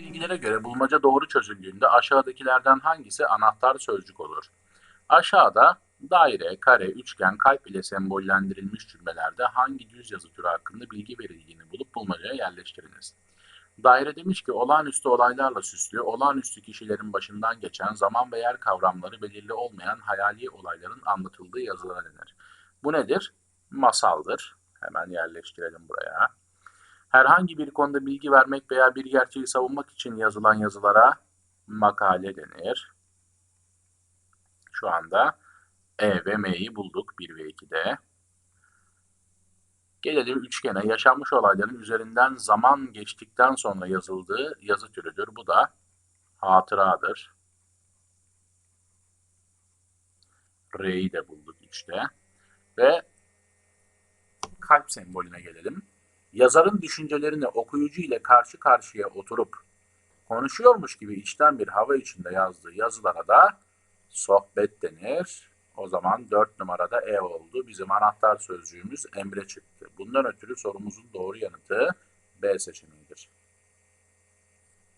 bilgilere göre bulmaca doğru çözüldüğünde aşağıdakilerden hangisi anahtar sözcük olur? Aşağıda daire, kare, üçgen, kalp ile sembollendirilmiş cümlelerde hangi düz yazı türü hakkında bilgi verildiğini bulup bulmacaya yerleştiriniz. Daire demiş ki olağanüstü olaylarla süslü, olağanüstü kişilerin başından geçen zaman ve yer kavramları belirli olmayan hayali olayların anlatıldığı yazılara denir. Bu nedir? Masaldır. Hemen yerleştirelim buraya. Herhangi bir konuda bilgi vermek veya bir gerçeği savunmak için yazılan yazılara makale denir. Şu anda E ve M'yi bulduk 1 ve 2'de. Gelelim üçgene. Yaşanmış olayların üzerinden zaman geçtikten sonra yazıldığı yazı türüdür. Bu da hatıradır. R'yi de bulduk üçte. Ve kalp sembolüne gelelim. Yazarın düşüncelerini okuyucu ile karşı karşıya oturup konuşuyormuş gibi içten bir hava içinde yazdığı yazılara da sohbet denir. O zaman 4 numarada E oldu. Bizim anahtar sözcüğümüz Emre çıktı. Bundan ötürü sorumuzun doğru yanıtı B seçeneğidir.